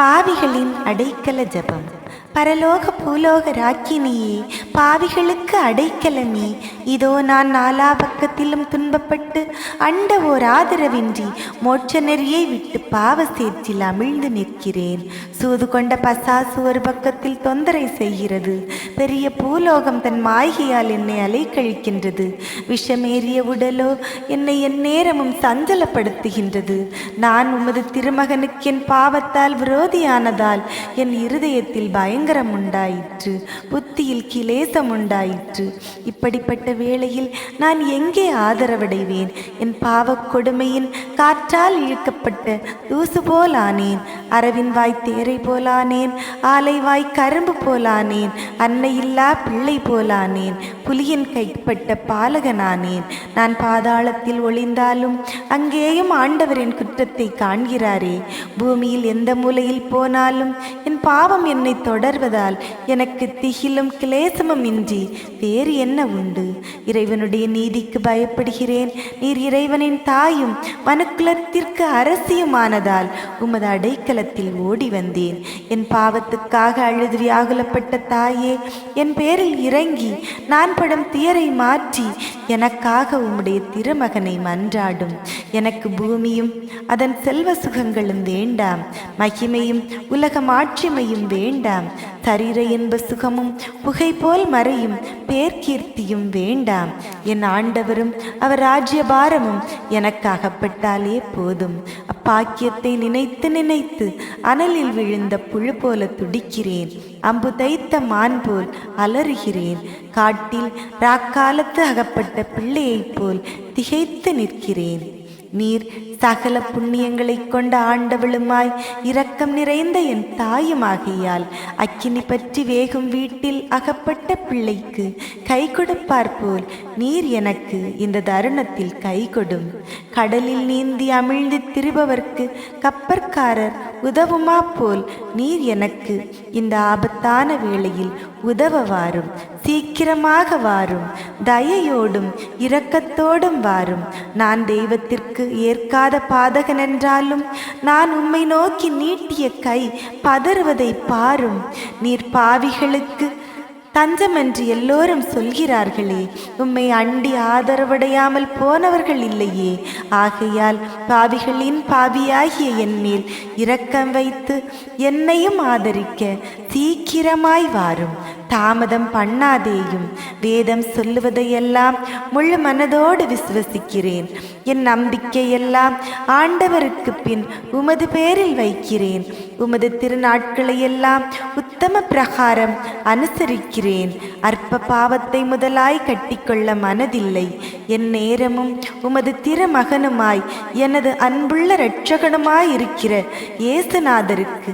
பாவிகளின் அடைக்கல ஜெபம். பரலோக பூலோக ராக்கினியே பாவிகளுக்கு அடைக்கலமே. இதோ நான் நாலா பக்கத்திலும் துன்பப்பட்டு அண்ட ஓர் ஆதரவின்றி மோட்ச நெறியை விட்டு பாவ சேற்றில் அமிழ்ந்து நிற்கிறேன். சூது கொண்ட பசாசு ஒரு பக்கத்தில் தொந்தரை செய்கிறது. பெரிய பூலோகம் தன் மாய்கையால் என்னை அலைக்கழிக்கின்றது. விஷமேறிய உடலோ என்னை என் நேரமும் சஞ்சலப்படுத்துகின்றது. நான் உமது திருமகனுக்கு என் பாவத்தால் விரோதியானதால் என் இருதயத்தில் பா உண்டாயிற்று புத்தியில் கிலேசம் உண்டாயிற்று இப்படிப்பட்ட வேளையில் நான் எங்கே ஆதரவடைவேன்? என் பாவக் கொடுமையின் காற்றால் இழுக்கப்பட்ட தூசு போலானேன். அரவின் வாய் தேரை போலானேன். ஆலை வாய் கரும்பு போலானேன். அன்னையில்லா பிள்ளை போலானேன். புலியின் கைப்பட்ட பாலகனானேன். நான் பாதாளத்தில் ஒளிந்தாலும் அங்கேயும் ஆண்டவரின் குற்றத்தை காண்கிறாரே. பூமியில் எந்த மூலையில் போனாலும் என் பாவம் என்னை தொடர்வதால் எனக்கு திகிலும் கிளேசமும் இன்றி வேறு என்ன உண்டு? இறைவனுடைய நீதிக்கு பயப்படுகிறேன். நீர் இறைவனின் தாயும் மனுக்குலத்திற்கு அரசியுமானதால் உமது அடைக்கலத்தில் ஓடி வந்தேன். என் பாவத்துக்காக அழுது வியாகுலப்பட்ட தாயே என் பேரில் இறங்கி நான் படும் துயரை மாற்றி எனக்காக உம்முடைய திருமகனை மன்றாடும். எனக்கு பூமியும் அதன் செல்வ சுகங்களும் வேண்டாம். மகிமையும் உலக மாட்சிமையும் வேண்டாம். சரீர என்ப சுகமும் புகை போல் மறையும் பேர்கீர்த்தியும் வேண்டாம். என் ஆண்டவரும் அவர் ராஜ்யபாரமும் எனக்கு அகப்பட்டாலே போதும். அப்பாக்கியத்தை நினைத்து நினைத்து அனலில் விழுந்த புழு போல துடிக்கிறேன். அம்பு தைத்த மான் போல் அலறுகிறேன். காட்டில் ராக்காலத்து அகப்பட்ட பிள்ளையைப் போல் திகைத்து நிற்கிறேன். நீர் சகல புண்ணியங்களைக் கொண்ட ஆண்டவளுமாய் இரக்கம் நிறைந்த என் தாயுமாகியால் அக்கினி பற்றி வேகும் வீட்டில் அகப்பட்ட பிள்ளைக்கு கை கொடுப்பார் போல் நீர் எனக்கு இந்த தருணத்தில் கை கொடும். கடலில் நீந்தி அமிழ்ந்து திரிபவர்க்கு கப்பற்காரர் உதவுமா போல் நீர் எனக்கு இந்த ஆபத்தான வேளையில் உதவ வாரும் சீக்கிரமாக வாரும் தயையோடும் இரக்கத்தோடும் வாரும். நான் தெய்வத்திற்கு ஏற்காத பாதகன் என்றாலும் நான் உம்மை நோக்கி நீட்டிய கை பதறுவதை பாரும். நீர் பாவிகளுக்கு தஞ்சமென்று எல்லோரும் சொல்கிறார்களே உம்மை அண்டி ஆதரவடையாமல் போனவர்கள் இல்லையே. ஆகையால் பாவிகளின் பாவியாகிய என் மேல் இரக்கம் வைத்து என்னையும் ஆதரிக்க சீக்கிரமாய் வாரும். தாமதம் பண்ணாதேயும் வேதம் சொல்லுவதையெல்லாம் முழு மனதோடு விசுவசிக்கிறேன். என் நம்பிக்கையெல்லாம் ஆண்டவருக்கு பின் உமது பேரில் வைக்கிறேன். உமது திருநாட்களையெல்லாம் உத்தம பிரகாரம் அனுசரிக்கிறேன். அற்ப பாவத்தை முதலாய் கட்டிக்கொள்ள மனதில்லை. என் நேரமும் உமது திருமகனுமாய் எனது அன்புள்ள இரட்சகனுமாய் இருக்கிற இயேசுநாதருக்கு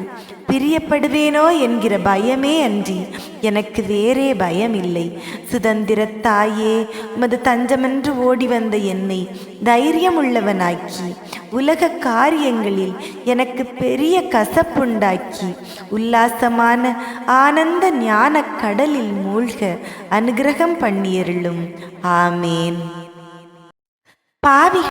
பிரியப்படுவேனோ என்கிற பயமே அன்றி எனக்கு வேறே பயம் இல்லை சுதந்திர தாயே உமது தஞ்சமென்று ஓடி வந்த என்னை தைரியமுள்ளவனாக்கி உலக காரியங்களில் எனக்கு பெரிய கசப்புண்டாக்கி உல்லாசமான ஆனந்த ஞான கடலில் மூழ்க அனுகிரகம் பண்ணியருளும். ஆமேன். பாவி